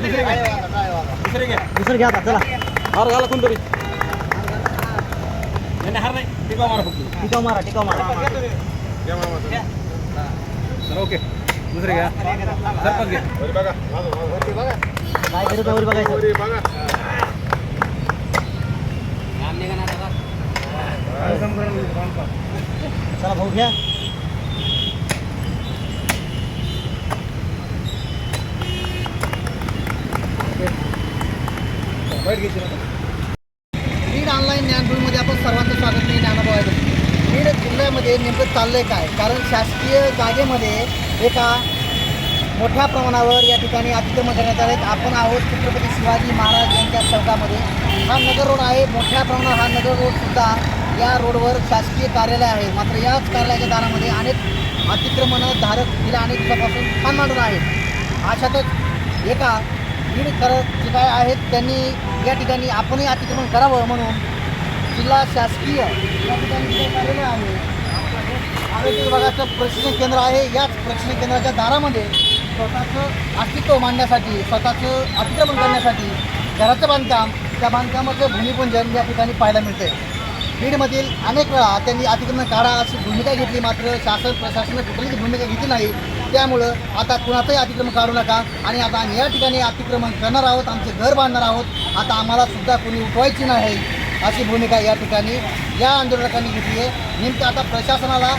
दुसरे घ्या. घ्या घ्या आता चला हार घाला कोणतरी नाही नाही, हार नाही टिकाव मारा फक्त टिकाव मारा टिकाव मारा ओके दुसरे घ्या सरपंच घ्या काय करत वरी बघायचं चला भाऊ घ्या. बीड ऑनलाईन ज्ञानपूरमध्ये आपण सर्वांचं स्वागत मी ज्ञानभाऊ आहे. बीड जिल्ह्यामध्ये नेमकं चाललंय काय? कारण शासकीय जागेमध्ये एका मोठ्या प्रमाणावर या ठिकाणी अतिक्रमण करण्यात आले आपण आहोत छत्रपती शिवाजी महाराज यांच्या चौकामध्ये. हा नगर रोड आहे. मोठ्या प्रमाणावर हा नगर रोडसुद्धा या रोडवर शासकीय कार्यालय आहे. मात्र याच कार्यालयाच्या दारामध्ये अनेक अतिक्रमणं धारक गेल्या अनेक दिवसापासून ठाण मांडून आहेत. अशातच एका बीड करत जे काय आहेत त्यांनी या ठिकाणी आपणही अतिक्रमण करावं म्हणून जिल्हा शासकीय या ठिकाणी कार्यालय आहे आरोग्य विभागाचं प्रशिक्षण केंद्र आहे. याच प्रशिक्षण केंद्राच्या दारामध्ये स्वतःचं अस्तित्व मांडण्यासाठी स्वतःचं अतिक्रमण करण्यासाठी घराचं बांधकाम त्या बांधकामाचं भूमिपूजन या ठिकाणी पाहायला मिळते बीडमधील अनेक वेळा त्यांनी अतिक्रमण काढा अशी भूमिका घेतली. मात्र शासन प्रशासनाने कुठलीच भूमिका घेतली नाही. त्यामुळं आता कुणाचंही अतिक्रमण काढू नका. आणि आता आम्ही या ठिकाणी अतिक्रमण करणार आहोत. आमचे घर बांधणार आहोत. आता आम्हाला सुद्धा कोणी उठवायची नाही अशी भूमिका या ठिकाणी या आंदोलकांनी घेतली आहे. नेमकं आता प्रशासनाला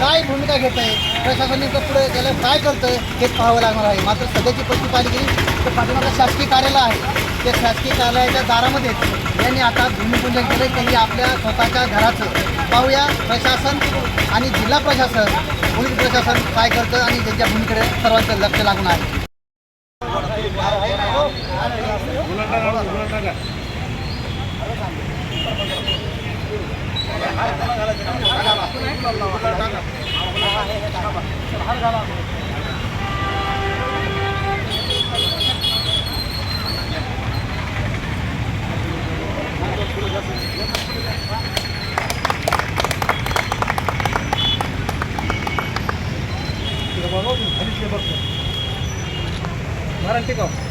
काय भूमिका घेत आहे प्रशासन पुढे गेलं काय करतं हे हेच पाहावं लागणार आहे. मात्र सध्याची परिस्थिती पाहिली गेली तर पाठीमागं शासकीय कार्यालय आहे. त्या शासकीय कार्यालयाच्या दारामध्ये यांनी आता भूमिपूजन केलं त्यांनी आपल्या स्वतःच्या घराचं पाहूया. प्रशासन आणि जिल्हा प्रशासन पोलीस प्रशासन काय करतं आणि त्यांच्या भूमिकेकडे सर्वांचं लक्ष लागून आहे.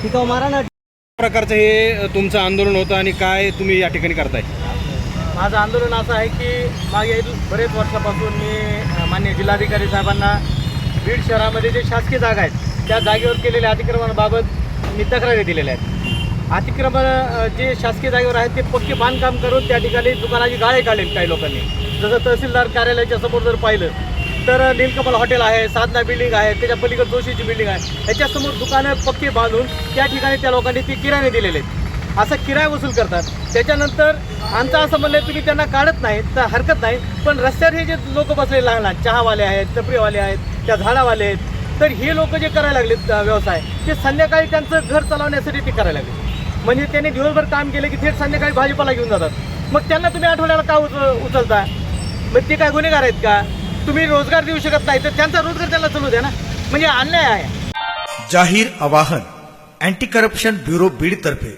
टिकाव मारा ना. प्रकारचं हे तुमचं आंदोलन होतं आणि काय तुम्ही या ठिकाणी करताय? माझं आंदोलन असं आहे की मागे बरेच वर्षापासून मी मान्य माननीय जिल्हाधिकारी साहेबांना बीड शहरामध्ये जे शासकीय जागा आहेत त्या जागेवर केलेल्या अतिक्रमणाबाबत मी तक्रारी दिलेल्या आहेत. अतिक्रमण जे शासकीय जागेवर आहेत ते पक्के बांधकाम करून त्या ठिकाणी दुकानाची गाळे काढेल काही लोकांनी. जसं तहसीलदार कार्यालयाच्या समोर जर पाहिलं तर नीलकमल हॉटेल आहे साधना बिल्डिंग आहे त्याच्या पलीकडे जोशीची बिल्डिंग आहे. ह्याच्यासमोर दुकानं पक्की बांधून त्या ठिकाणी त्या लोकांनी ती किराणे दिलेले आहेत. असा किराया वसूल करतात. त्याच्यानंतर आमचं असं म्हणलं तुम्ही त्यांना काढत नाही तर हरकत नाही. पण रस्त्यावर हे जे लोक बसले लहान लहान चहावाले आहेत टपरीवाले आहेत त्या झाडावाले आहेत तर हे लोक जे करायला लागलेत व्यवसाय ते संध्याकाळी त्यांचं घर चालवण्यासाठी ते करायला लागले. म्हणजे त्यांनी दिवसभर काम केलं की थेट संध्याकाळी भाजीपाला घेऊन जातात. मग त्यांना तुम्ही आठवड्याला का उच उचलता? मग ते काय गुन्हेगार आहेत का? तुम्ही रोजगार देऊ शकत नाही तर त्यांचा रोजगार त्यांना चालू द्या ना. म्हणजे अन्याय आहे. जाहीर आवाहन अँटी करप्शन ब्युरो बीड तर्फे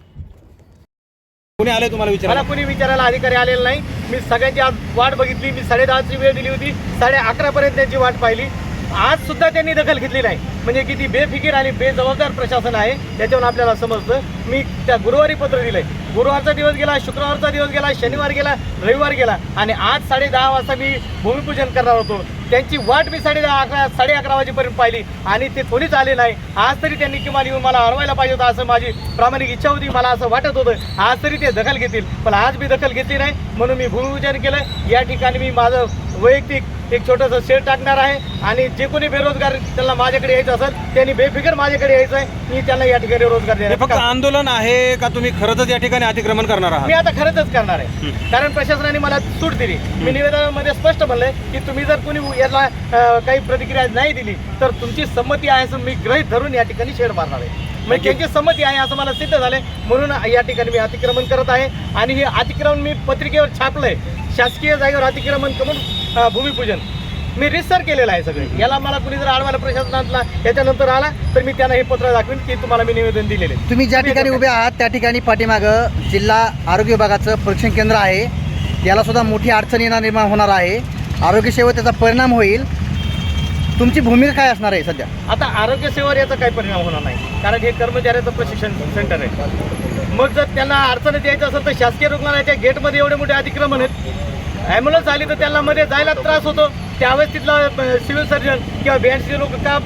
कोणी आले तुम्हाला मला विचारायला कोणी विचारायला अधिकारी आलेला नाही. मी सगळ्यांची आज वाट बघितली. मी साडेदहाची वेळ दिली होती. साडे अकरापर्यंत त्यांची वाट पाहिली. आज सुद्धा त्यांनी दखल घेतली नाही. म्हणजे किती बेफिकीर आणि बेजबाबदार प्रशासन आहे त्याच्यावर आपल्याला समजतं. मी त्या गुरुवारी पत्र दिलंय. गुरुवारचा दिवस गेला शुक्रवारचा दिवस गेला शनिवार गेला रविवार गेला आणि आज साडे दहा वाजता मी भूमिपूजन करणार होतो. त्यांची वाट मी साडे दहा अकरा साडे अकरा वाजेपर्यंत पाहिली आणि ते कोणीच आले नाही. आज तरी त्यांनी किमान येऊन मला हरवायला पाहिजे होतं असं माझी प्रामाणिक इच्छा होती मला असं वाटत होतं. आज तरी ते दखल घेतील पण आज मी दखल घेतली नाही म्हणून मी भूमिपूजन केलं. या ठिकाणी मी माझं वैयक्तिक एक छोटंसं शेड टाकणार आहे आणि जे कोणी बेरोजगार त्यांना माझ्याकडे यायचं असेल त्यांनी बेफिकर माझ्याकडे यायचं आहे मी त्यांना या ठिकाणी रोजगार हे देणार फक्त आंदोलन आहे का तुम्ही खरंच या ठिकाणी अतिक्रमण करणार मी आहात आता खरंच करणार आहे. कारण प्रशासनाने मला सूट दिली. मी निवेदनामध्ये स्पष्ट म्हणलंय की तुम्ही जर कोणी याला अं, काही प्रतिक्रिया नाही दिली तर तुमची संमती आहे असं मी गृहीत धरून या ठिकाणी शेड मारणार आहे. म्हणजे त्यांची संमती आहे असं मला सिद्ध झालंय. म्हणून या ठिकाणी मी अतिक्रमण करत आहे. आणि हे अतिक्रमण मी पत्रिकेवर छापलंय. शासकीय जागेवर अतिक्रमण करून अं, भूमिपूजन. मी रिसर केलेलं आहे सगळं. याला मला कुणी जर आडवायला प्रशासनातला याच्यानंतर आला तर मी त्यांना हे पत्र दाखवीन की तुम्हाला मी निवेदन दिलेले आहे. तुम्ही ज्या ठिकाणी उभे आहात त्या ठिकाणी पाठीमागं जिल्हा आरोग्य विभागाचं परीक्षण केंद्र आहे. याला सुद्धा मोठी अडचण निर्माण होणार आहे. आरोग्य सेवेत त्याचा परिणाम होईल. तुमची भूमिका काय असणार आहे सध्या? आता आरोग्य सेवेवर याचा काही परिणाम होणार नाही. कारण हे कर्मचाऱ्याचं प्रशिक्षण सेंटर आहे. मग जर त्यांना अडचणीत यायचं असेल तर शासकीय रुग्णालयाच्या गेटमध्ये एवढे मोठे अतिक्रमण आहेत. ॲम्ब्युलन्स आली तर त्यांना मध्ये जायला त्रास होतो. त्यावेळेस तिथला सिव्हिल सर्जन किंवा बीएनसी लोक का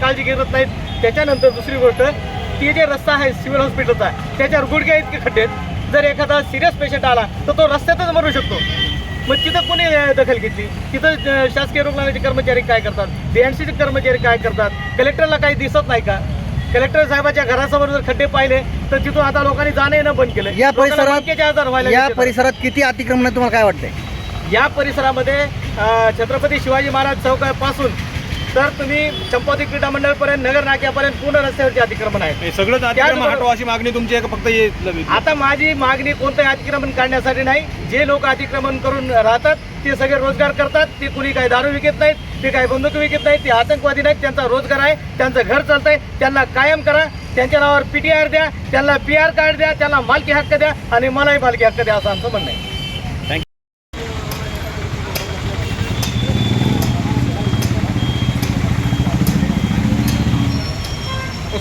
काळजी घेत नाहीत. त्याच्यानंतर दुसरी गोष्ट ती जे रस्ता आहे सिव्हिल हॉस्पिटलचा त्याच्यावर गुडघ्या इतके खड्डे आहेत. जर एखादा सिरियस पेशंट आला तर तो रस्त्यातच मरू शकतो. मग तिथं कोणी दखल घेतली? तिथं शासकीय रुग्णालयाचे कर्मचारी काय करतात? बीएनसीचे कर्मचारी काय करतात? कलेक्टरला काही दिसत नाही का? कलेक्टर साहेबाच्या घरासमोर जर खड्डे पाहिले तर तिथून आता लोकांनी जाणं येणं बंद केलं या मणक्याचे आजार परिसरात व्हायला या. परिसरात किती अतिक्रमण आहे तुम्हाला काय वाटतंय? या परिसरामध्ये छत्रपती शिवाजी महाराज चौकापासून. तर तुम्ही चंपावती क्रीडा मंडळपर्यंत नगर नाक्यापर्यंत पूर्ण रस्त्यावरती अतिक्रमण आहे. सगळंच अतिक्रमण त्याचबरोबर- हटवा अशी मागणी तुमची आहे का फक्त आता माझी मागणी कोणतंही अतिक्रमण काढण्यासाठी नाही. जे लोक अतिक्रमण करून राहतात ते सगळे रोजगार करतात. ते कुणी काही दारू विकत नाहीत ते काही बंदूक विकत नाहीत ते आतंकवादी नाहीत. त्यांचा रोजगार आहे त्यांचं घर चालतंय. त्यांना कायम करा. त्यांच्या नावावर पी टी आर द्या. त्यांना पी आर कार्ड द्या. त्यांना मालकी हक्क द्या. आणि मलाही मालकी हक्क द्या असं आमचं म्हणणं आहे.